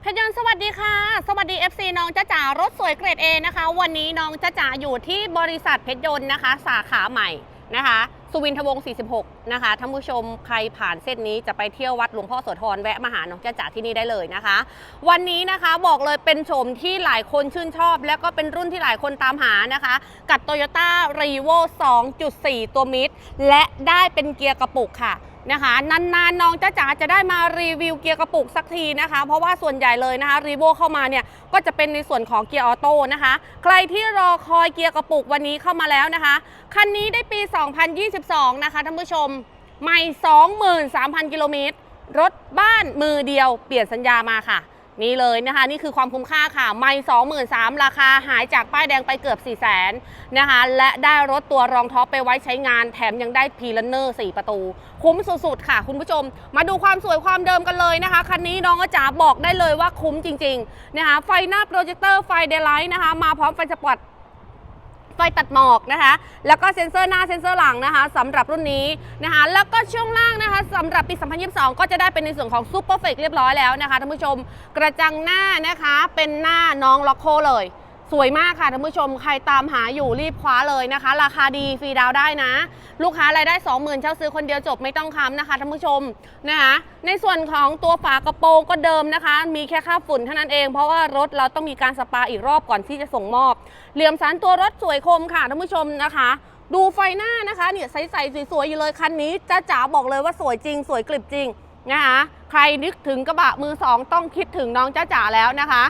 เพชรยนต์สวัสดีค่ะ สวัสดี FC น้องจ้าจ๋ารถสวยเกรด A นะคะ วันนี้น้องจ้าจ๋าอยู่ที่บริษัทเพชรยนต์นะคะ สาขาใหม่นะคะสุวินทวงศ์46 นะคะท่านผู้ชมใครผ่านเส้นนี้จะไปเที่ยววัดหลวงพ่อโสธรแวะมาหาน้องจ้าจ๋าที่นี่ได้เลยนะคะ วันนี้นะคะบอกเลยเป็นโฉมที่หลายคนชื่นชอบ และก็เป็นรุ่นที่หลายคนตามหานะคะ กับ Toyota r e v o 2.4 ตัวมิดและได้เป็นเกียร์กระปุกค่ะ นะคะ นานๆน้องจ้าจ๋าจะได้มารีวิวเกียร์กระปุกสักทีนะคะ เพราะว่าส่วนใหญ่เลยนะคะรีโวเข้ามาเนี่ยก็จะเป็นในส่วนของเกียร์ออโต้นะคะ ใครที่รอคอยเกียร์กระปุกวันนี้เข้ามาแล้วนะคะคันนี้ได้ปี 2022 นะคะท่านผู้ชมใหม่23,000 กิโลเมตรรถบ้านมือเดียวเปลี่ยนสัญญามาค่ะ นี่เลยนะคะ นี่คือความคุ้มค่าค่ะ ไม่สองหมราคาหายจากป้ายแดงไปเกือบ4ี่แสนนะคะ และได้รถตัวรองท็อปไปไว้ใช้งานแถมยังได้พีลันเนอร์4ประตู คุ้มสุดๆ ค่ะคุณผู้ชม มาดูความสวยความเดิมกันเลยนะคะ คันนี้น้องอาจ๋าบอกได้เลยว่าคุ้มจริงๆนะคะไฟหน้าโปรเจคเตอร์ไฟเดลไลท์นะคะ มาพร้อมไฟสปอต ไฟตัดหมอกนะคะ แล้วก็เซ็นเซอร์หน้าเซ็นเซอร์หลังนะคะสำหรับรุ่นนี้นะคะ แล้วก็ช่วงล่างนะคะสำหรับปี 2022 ก็จะได้เป็นในส่วนของซูเปอร์เฟกเรียบร้อยแล้วนะคะท่านผู้ชมกระจังหน้านะคะเป็นหน้าน้องล็อกโคเลย สวยมากค่ะท่านผู้ชมใครตามหาอยู่รีบคว้าเลยนะคะ ราคาดีฟรีดาวได้นะ ลูกค้ารายได้ 20,000เช่าซื้อคนเดียวจบไม่ต้องค้ำนะคะท่านผู้ชมนะคะในส่วนของตัวฝากระโปรงก็เดิมนะคะ มีแค่ค่าฝุ่นเท่านั้นเองเพราะว่ารถเราต้องมีการสปาอีกรอบก่อนที่จะส่งมอบ เหลี่ยมสันตัวรถสวยคมค่ะท่านผู้ชมนะคะ ดูไฟหน้านะคะเนี่ยใสๆสวยๆอยู่เลยคันนี้จ้าจ๋าบอกเลยว่าสวยจริง สวยกลิบจริงนะคะใครนึกถึงกระบะมือสองต้องคิดถึงน้องจ้าจ๋าแล้วนะคะ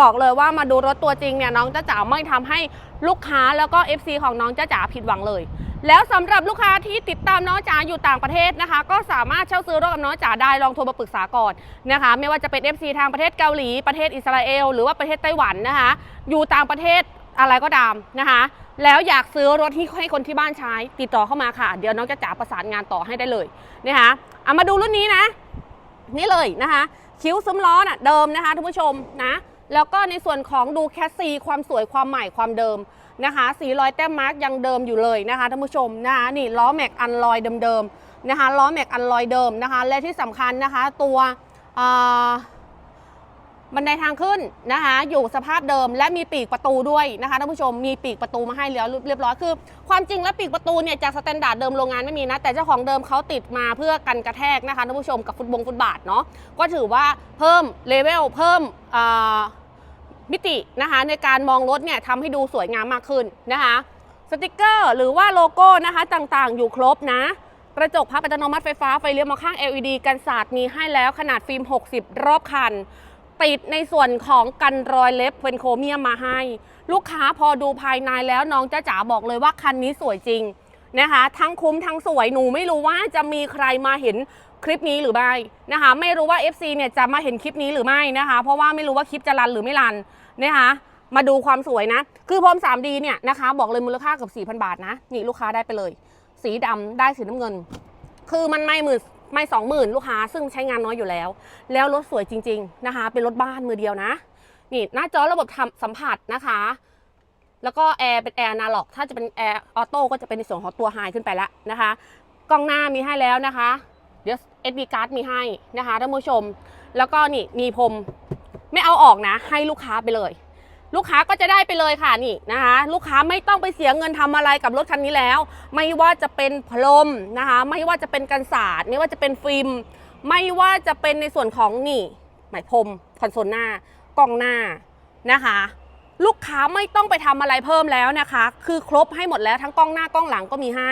บอกเลยว่ามาดูรถตัวจริงเนี่ยน้องจ้าจ๋าไม่ทำให้ลูกค้าแล้วก็ FC ของน้องจ้าจ๋าผิดหวังเลย แล้วสำหรับลูกค้าที่ติดตามน้องจ๋าอยู่ต่างประเทศนะคะ ก็สามารถเช่าซื้อรถกับน้องจ๋าได้ลองโทรมาปรึกษาก่อนนะคะ ไม่ว่าจะเป็น FC ทางประเทศเกาหลีประเทศอิสราเอลหรือว่าประเทศไต้หวันนะคะ อยู่ต่างประเทศอะไรก็ตามนะคะ แล้วอยากซื้อรถที่ให้คนที่บ้านใช้ ติดต่อเข้ามาค่ะ เดี๋ยวน้องจะจ๋าประสานงานต่อให้ได้เลยนะคะเอามาดูรุ่นนี้นะ นี่เลยนะคะ คิ้วซุ้มล้อน่ะเดิมนะคะท่านผู้ชมนะ แล้วก็ในส่วนของดูแคสซีความสวยความใหม่ความเดิมนะคะสีรอยแต้มมาร์กยังเดิมอยู่เลยนะคะท่านผู้ชมนะคะนี่ล้อแม็กอันลอยเดิมๆนะคะล้อแม็กอันลอยเดิมนะคะ และที่สำคัญนะคะตัวบันไดทางขึ้นนะคะอยู่สภาพเดิมและมีปีกประตูด้วยนะคะท่านผู้ชมมีปีกประตูมาให้แล้วเรียบร้อยคือ ความจริงแล้วปีกประตูเนี่ยจากสแตนดาร์ดเดิมโรงงานไม่มีนะ แต่เจ้าของเดิมเขาติดมาเพื่อกันกระแทกนะคะท่านผู้ชมกับฟุตบงฟุตบาทเนาะก็ถือว่าเพิ่มเลเวลเพิ่มอ มิตินะคะในการมองรถเนี่ยทำให้ดูสวยงามมากขึ้นนะคะสติกเกอร์หรือว่าโลโก้นะคะต่างๆ อยู่ครบนะ กระจกพับอัตโนมัติไฟฟ้าไฟเลี้ยวมองข้าง LED กันสาดมีให้แล้วขนาดฟิล์ม 60 รอบคัน ติดในส่วนของกันรอยเล็บเป็นโครเมียมมาให้ ลูกค้าพอดูภายในแล้วน้องจ้าจ๋าบอกเลยว่าคันนี้สวยจริง นะคะ ทั้งคุ้มทั้งสวยหนูไม่รู้ว่าจะมีใครมาเห็นคลิปนี้หรือไม่นะคะ ไม่รู้ว่า FC เนี่ยจะมาเห็นคลิปนี้หรือไม่นะคะ เพราะว่าไม่รู้ว่าคลิปจะรันหรือไม่รันนะคะมาดูความสวยนะ คือพรม 3D เนี่ยนะคะ บอกเลยมูลค่าเกือบ4,000 บาทนะ นี่ลูกค้าได้ไปเลย สีดำได้สีน้ำเงิน คือมันไม่หมื่นไม่สองหมื่นลูกค้าซึ่งใช้งานน้อยอยู่แล้ว แล้วรถสวยจริง ๆนะคะ เป็นรถบ้านมือเดียวนะ นี่หน้าจอระบบทำสัมผัสนะคะ แล้วก็แอร์เป็นแอร์นาล็อก ถ้าจะเป็นแอร์ออโต้ก็จะเป็นในส่วนของตัวไฮขึ้นไปแล้วนะคะ กล้องหน้ามีให้แล้วนะคะ เดี๋ยว SD card มีให้นะคะท่านผู้ชม แล้วก็นี่มีพรมไม่เอาออกนะ ให้ลูกค้าไปเลย ลูกค้าก็จะได้ไปเลยค่ะนี่นะคะ ลูกค้าไม่ต้องไปเสียเงินทำอะไรกับรถคันนี้แล้ว ไม่ว่าจะเป็นพรมนะคะ ไม่ว่าจะเป็นกันศาสตร์ไม่ว่าจะเป็นฟิล์มไม่ว่าจะเป็นในส่วนของนี่หมายพรมคอนโซลหน้ากล้องหน้านะคะ ลูกค้าไม่ต้องไปทำอะไรเพิ่มแล้วนะคะ คือครบให้หมดแล้วทั้งกล้องหน้ากล้องหลังก็มีให้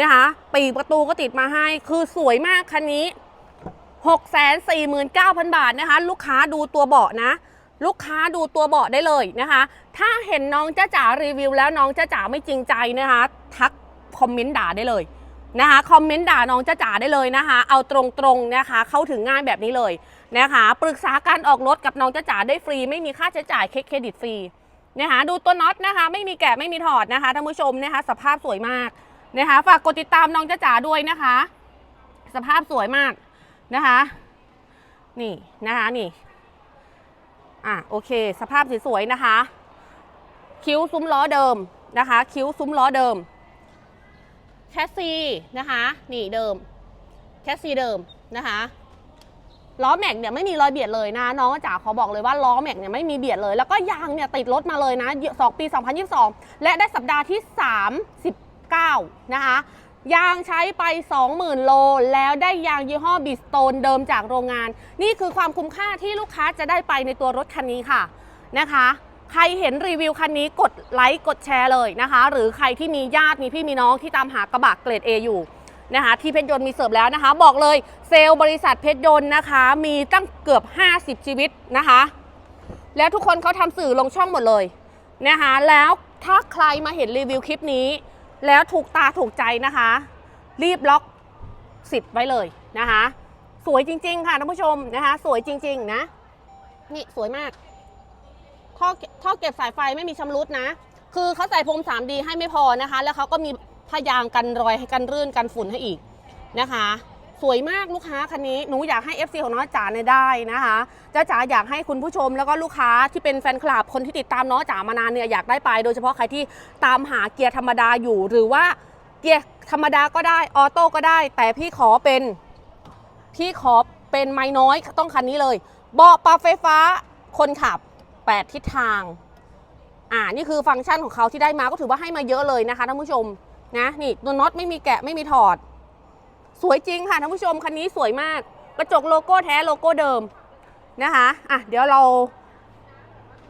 นะคะปีกประตูก็ติดมาให้ คือสวยมากคันนี้ 649,000 บาทนะคะ ลูกค้าดูตัวเบาะนะลูกค้าดูตัวเบาะได้เลยนะคะ ถ้าเห็นน้องจ้าจ๋ารีวิวแล้วน้องจ้าจ๋าไม่จริงใจนะคะ ทักคอมเมนต์ด่าได้เลยนะคะ คอมเมนต์ด่าน้องจ้าจ๋าได้เลยนะคะ เอาตรงๆนะคะ เข้าถึงง่ายแบบนี้เลยนะคะ ปรึกษาการออกรถกับน้องจ้าจ๋าได้ฟรี ไม่มีค่าใช้จ่ายเครดิตฟรี นะคะดูตัวน็อตนะคะไม่มีแกะไม่มีถอดนะคะท่านผู้ชมนะคะสภาพสวยมากนะคะฝากกดติดตามน้องจ้าจ๋าด้วยนะคะ สภาพสวยมากนะคะ นี่นะคะนี่อะโอเค สภาพสวยๆนะคะ คิ้วซุ้มล้อเดิมนะคะ คิ้วซุ้มล้อเดิมแคสซีนะคะ นี่เดิมแคสซีเดิมนะคะ ล้อแม็กเนี่ยไม่มีรอยเบียดเลยนะ น้องจ๋าขอบอกเลยว่าล้อแม็กเนี่ยไม่มีเบียดเลย แล้วก็ยางเนี่ยติดรถมาเลยนะสองปี 2022 และได้สัปดาห์ที่ 39 นะคะยางใช้ไป 20,000 โล แล้วได้ยางยี่ห้อบิสโตนเดิมจากโรงงาน นี่คือความคุ้มค่าที่ลูกค้าจะได้ไปในตัวรถคันนี้ค่ะนะคะ ใครเห็นรีวิวคันนี้กดไลค์กดแชร์เลยนะคะ หรือใครที่มีญาติมีพี่มีน้องที่ตามหากระบะเกรด A อยู่ นะคะ ที่เพชรยนต์มีเสิร์ฟแล้วนะคะ บอกเลยเซลล์บริษัทเพชรยนต์นะคะ มีตั้งเกือบ 50 ชีวิตนะคะ แล้วทุกคนเขาทำสื่อลงช่องหมดเลยนะคะ แล้วถ้าใครมาเห็นรีวิวคลิปนี้ แล้วถูกตาถูกใจนะคะ รีบล็อกสิทธิ์ไว้เลยนะคะ สวยจริง ๆ ค่ะท่านผู้ชมนะคะ สวยจริง ๆ นะ นี่สวยมากท่อท่อเก็บสายไฟไม่มีชำรุดนะ คือเขาใส่พรม 3D ให้ไม่พอนะคะ แล้วเขาก็มี พยางกันรอยให้กันรื่นกันฝุ่นให้อีกนะคะ สวยมากลูกค้าคันนี้หนูอยากให้ FC ของน้องจ๋าเนี่ยได้นะคะจ้าจ๋าอยากให้คุณผู้ชมแล้วก็ลูกค้าที่เป็นแฟนคลับคนที่ติดตามน้องจ๋ามานานเนี่ยอยากได้ไปโดยเฉพาะใครที่ตามหาเกียร์ธรรมดาอยู่หรือว่าเกียร์ธรรมดาก็ได้ออโต้ก็ได้ แต่พี่ขอเป็นพี่ขอเป็นไม้น้อยต้องคันนี้เลย เบาะปรับไฟฟ้าคนขับ 8 ทิศทางอ่านี่คือฟังก์ชันของเขาที่ได้มาก็ถือว่าให้มาเยอะเลยนะคะท่านผู้ชม นะนี่ตัวน็อตไม่มีแกะไม่มีถอด สวยจริงค่ะท่านผู้ชมคันนี้สวยมาก กระจกโลโก้แท้โลโก้เดิมนะคะอะเดี๋ยวเรา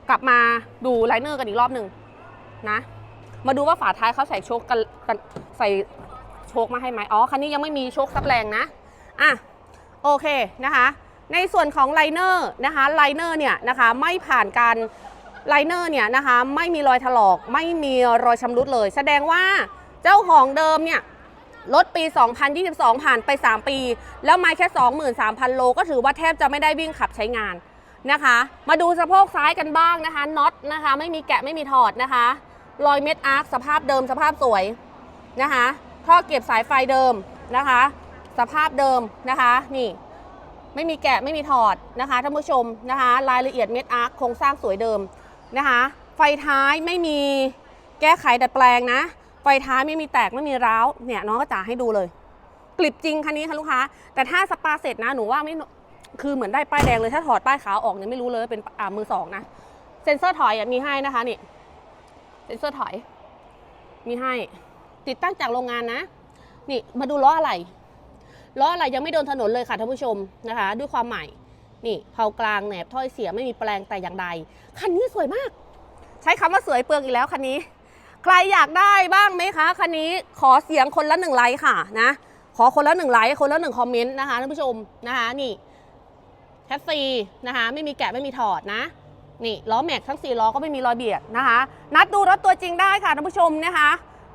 กลับมาดูไลเนอร์กันอีกรอบหนึ่งนะ มาดูว่าฝาท้ายเขาใส่โชคกันกันใส่โชคมาให้ไหมอ๋อคันนี้ยังไม่มีโชคซับแรงนะอะโอเคนะคะ ในส่วนของไลเนอร์นะคะไลเนอร์เนี่ยนะคะไม่ผ่านการไลเนอร์เนี่ยนะคะไม่มีรอยถลอกไม่มีรอยชำรุดเลย แสดงว่า เจ้าของเดิมเนี่ยรถปี 2022 ผ่านไป 3 ปี แล้วไม่แค่ 23,000 โล ก็ถือว่าแทบจะไม่ได้วิ่งขับใช้งานนะคะ มาดูสะโพกซ้ายกันบ้างนะคะน็อตนะคะ ไม่มีแกะไม่มีถอดนะคะ รอยเม็ดอาร์คสภาพเดิมสภาพสวยนะคะท่อเก็บสายไฟเดิมนะคะ สภาพเดิมนะคะนี่ไม่มีแกะไม่มีถอดนะคะท่านผู้ชมนะคะ รายละเอียดเม็ดอาร์คโครงสร้างสวยเดิมนะคะ ไฟท้ายไม่มีแก้ไขดัดแปลงนะ ไฟท้ายไม่มีแตกไม่มีร้าวเนี่ยน้องก็จ่าให้ดูเลย กลิบจริงคันนี้ค่ะลูกค้า แต่ถ้าสปาเสร็จนะหนูว่าไม่คือเหมือนได้ป้ายแดงเลยถ้าถอดป้ายขาวออกเนี่ยไม่รู้เลยเป็นอ่ามือสองนะเซ็นเซอร์ถอยมีให้นะคะนี่เซ็นเซอร์ถอย มีให้ ติดตั้งจากโรงงานนะ นี่มาดูล้ออะไรล้ออะไรยังไม่โดนถนนเลยค่ะท่านผู้ชมนะคะ ด้วยความใหม่นี่เผากลางแหนบถ้อยเสียไม่มีแปลงแต่อย่างใด คันนี้สวยมาก ใช้คำว่าสวยเปลืองอีกแล้วคันนี้ ใครอยากได้บ้างไหมคะคันนี้ขอเสียงคนละหนึ่งไลค์ค่ะนะ ขอคนละหนึ่งไลค์คนละหนึ่งคอมเมนต์นะคะท่านผู้ชมนะคะนี่แคสซีนะคะไม่มีแกะไม่มีถอดนะนี่ล้อแม็กทั้ง 4 ล้อก็ไม่มีรอยเบียดนะคะ นัดดูรถตัวจริงได้ค่ะท่านผู้ชมนะคะ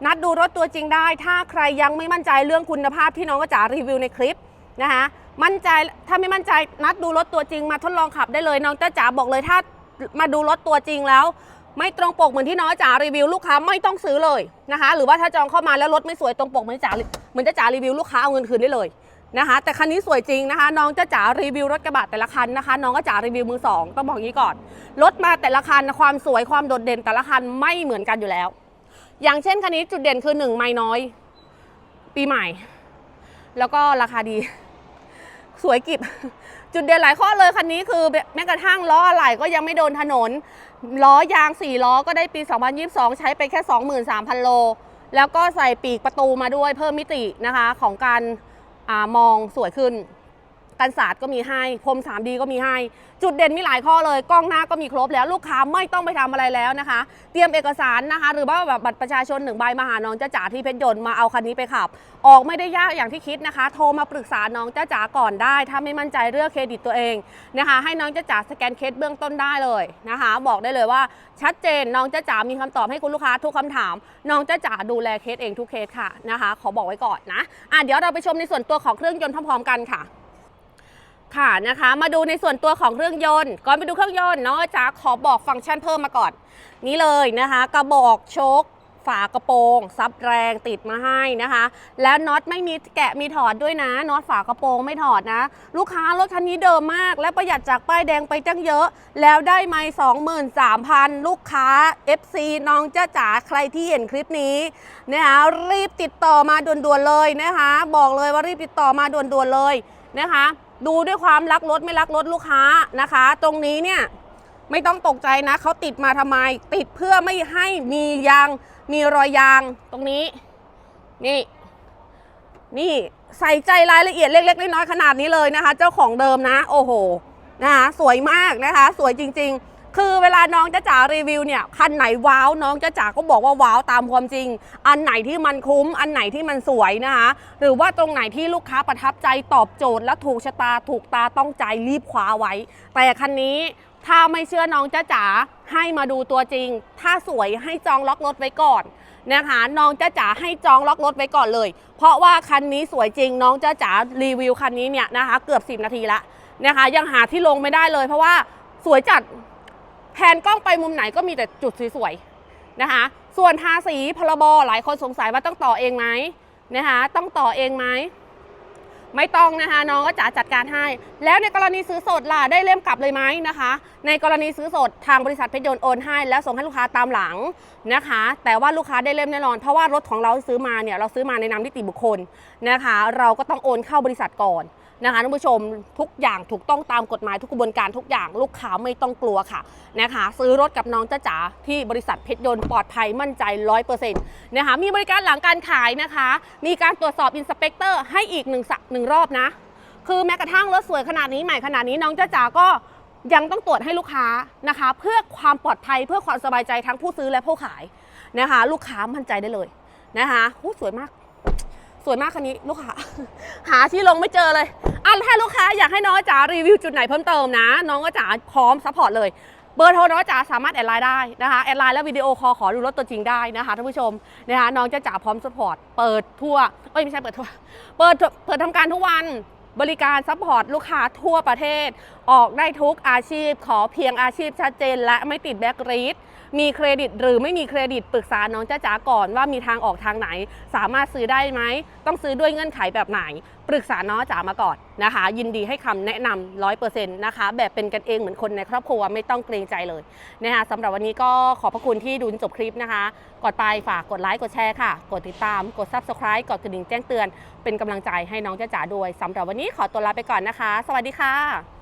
นัดดูรถตัวจริงได้ ถ้าใครยังไม่มั่นใจเรื่องคุณภาพที่น้องกระจ๋ารีวิวในคลิปนะคะมั่นใจถ้าไม่มั่นใจนัดดูรถตัวจริงมาทดลองขับได้เลยน้องจ้าจ๋าบอกเลยถ้ามาดูรถตัวจริงแล้ว ไม่ตรงปกเหมือนที่น้องจ๋ารีวิวลูกค้าไม่ต้องซื้อเลยนะคะ หรือว่าถ้าจองเข้ามาแล้วรถไม่สวยตรงปกเหมือนจ๋าเหมือนจ้าจ๋ารีวิวลูกค้าเอาเงินคืนได้เลยนะคะ แต่คันนี้สวยจริงนะคะ น้องจ้าจ๋ารีวิวรถกระบะแต่ละคันนะคะ น้องก็จ๋ารีวิวมือสองต้องบอกอย่างนี้ก่อนรถมาแต่ละคันความสวยความโดดเด่นแต่ละคันไม่เหมือนกันอยู่แล้ว อย่างเช่นคันนี้จุดเด่นคือหนึ่งไม่น้อย ปีใหม่ แล้วก็ราคาดี สวยกิบ จุดเด่นหลายข้อเลยคันนี้คือแม้กระทั่งล้ออะไหล่ก็ยังไม่โดนถนน ล้อยาง4ล้อก็ได้ปี 2022 ใช้ไปแค่ 23,000 โล แล้วก็ใส่ปีกประตูมาด้วยเพิ่มมิตินะคะของการอามองสวยขึ้น กันศาสตร์ก็มีให้พรม 3D ก็มีให้ จุดเด่นมีหลายข้อเลยกล้องหน้าก็มีครบแล้วลูกค้าไม่ต้องไปทำอะไรแล้วนะคะ เตรียมเอกสารนะคะ หรือว่าแบบบัตรประชาชนหนึ่งใบมาหาน้องจ้าจ๋าที่เพชรยนต์มาเอาคันนี้ไปขับ ออกไม่ได้ยากอย่างที่คิดนะคะ โทรมาปรึกษาน้องจ้าจ๋าก่อนได้ ถ้าไม่มั่นใจเรื่องเครดิตตัวเองนะคะ ให้น้องจ้าจ๋าสแกนเคสเบื้องต้นได้เลยนะคะ บอกได้เลยว่าชัดเจนน้องจ้าจ๋ามีคำตอบให้คุณลูกค้าทุกคำถาม น้องจ้าจ๋าดูแลเคสเองทุกเคสค่ะนะคะ ขอบอกไว้ก่อนนะอะเดี๋ยวเราไปชมในส่วนตัวของเครื่องยนต์พร้อมๆกันค่ะ ค่ะนะคะ มาดูในส่วนตัวของเครื่องยนต์ ก่อนไปดูเครื่องยนต์เน้องจ๋าขอบอกฟังก์ชันเพิ่มมาก่อน นี่เลยนะคะ กระบอกโชคฝากระโปรงซับแรงติดมาให้นะคะ แล้วน็อตไม่มีแกะมีถอดด้วยนะน็อตฝากระโปรงไม่ถอดนะ ลูกค้ารถคันนี้เดิมมาก และประหยัดจากป้ายแดงไปตั้งเยอะ แล้วได้ไม่23,000 ลูกค้า FC น้องจ้าจ๋าใครที่เห็นคลิปนี้นะคะรีบติดต่อมาด่วนๆเลยนะคะ บอกเลยว่ารีบติดต่อมาด่วนๆเลยนะคะ ดูด้วยความรักรถไม่รักรถลูกค้านะคะ ตรงนี้เนี่ยไม่ต้องตกใจนะเขาติดมาทำไม ติดเพื่อไม่ให้มียางมีรอยยางตรงนี้ นี่ นี่ใส่ใจรายละเอียดเล็กๆน้อยๆขนาดนี้เลยนะคะ เจ้าของเดิมนะ โอ้โหนะคะสวยมากนะคะ สวยจริง ๆ คือเวลาน้องจะจ๋ารีวิวเนี่ยคันไหนว้าวน้องจะจ๋าก็บอกว่าว้าวตามความจริง อันไหนที่มันคุ้ม อันไหนที่มันสวยนะคะหรือว่าตรงไหนที่ลูกค้าประทับใจตอบโจทย์และถูกชะตาถูกตาต้องใจรีบคว้าไว้ แต่คันนี้ถ้าไม่เชื่อน้องจ้าจ๋าให้มาดูตัวจริง ถ้าสวยให้จองล็อกรถไว้ก่อนนะคะน้องจ้าจ๋าให้จองล็อกรถไว้ก่อนเลย เพราะว่าคันนี้สวยจริง น้องจ้าจ๋ารีวิวคันนี้เนี่ยนะคะเกือบ 10 นาทีละนะคะยังหาที่ลงไม่ได้เลยเพราะว่าสวยจัด แผนกล้องไปมุมไหนก็มีแต่จุดสวยๆนะคะ ส่วนทาสีพรบหลายคนสงสัยว่าต้องต่อเองไหมนะคะต้องต่อเองไหมไม่ต้องนะคะน้องก็จ๋าจัดการให้ แล้วในกรณีซื้อสดล่ะได้เล่มกลับเลยไหมนะคะ ในกรณีซื้อสดทางบริษัทเพชรยนต์โอนให้แล้วส่งให้ลูกค้าตามหลังนะคะ แต่ว่าลูกค้าได้เล่มแน่นอน เพราะว่ารถของเราซื้อมาเนี่ยเราซื้อมาในนามนิติบุคคลนะคะ เราก็ต้องโอนเข้าบริษัทก่อน นะคะท่านผู้ชมทุกอย่างถูกต้องตามกฎหมายทุกกระบวนการทุกอย่างลูกค้าไม่ต้องกลัวค่ะนะคะ ซื้อรถกับน้องจ้าจ๋าที่บริษัทเพชรยนต์ปลอดภัยมั่นใจร้อยเปอร์เซ็นต์นะคะมีบริการหลังการขายนะคะ มีการตรวจสอบอินสเปกเตอร์ให้อีกหนึ่งสักหนึ่งรอบนะ คือแม้กระทั่งรถสวยขนาดนี้ใหม่ขนาดนี้น้องจ้าจ๋าก็ยังต้องตรวจให้ลูกค้านะคะ เพื่อความปลอดภัยเพื่อความสบายใจทั้งผู้ซื้อและผู้ขายนะคะ ลูกค้ามั่นใจได้เลยนะคะหูสวยมาก สวยมากคันนี้ลูกค้า หาที่ลงไม่เจอเลยอะถ้าลูกค้าอยากให้น้องจ๋ารีวิวจุดไหนเพิ่มเติมนะ น้องก็จ๋าพร้อมซัพพอร์ตเลยเบอร์โทรน้องจ๋าสามารถแอดไลน์ได้นะคะแอดไลน์และวิดีโอคอลขอดูรถตัวจริงได้นะคะท่านผู้ชมนะคะน้องจะจ๋าพร้อมซัพพอร์ตเปิดทั่วเอ้ยไม่ใช่เปิดทั่วเปิดเปิดทำการทุกวันบริการซัพพอร์ตลูกค้าทั่วประเทศ ออกได้ทุกอาชีพ ขอเพียงอาชีพชัดเจน และไม่ติดแบ็กรีด มีเครดิตหรือไม่มีเครดิตปรึกษาน้องจ้าจ๋าก่อนว่ามีทางออกทางไหน สามารถซื้อได้ไหม ต้องซื้อด้วยเงื่อนไขแบบไหน ปรึกษาน้องจ๋ามาก่อนนะคะ ยินดีให้คำแนะนำร้อยเปอร์เซ็นต์นะคะ แบบเป็นกันเองเหมือนคนในครอบครัวไม่ต้องเกรงใจเลยนะคะสำหรับวันนี้ก็ขอบพระคุณที่ดูจบคลิปนะคะกดไปฝากกดไลค์กดแชร์ค่ะ กดติดตามกด subscribe กดกระดิ่งแจ้งเตือน เป็นกำลังใจให้น้องจ้าจ๋าด้วยสำหรับวันนี้ขอตัวลาไปก่อนนะคะ สวัสดีค่ะ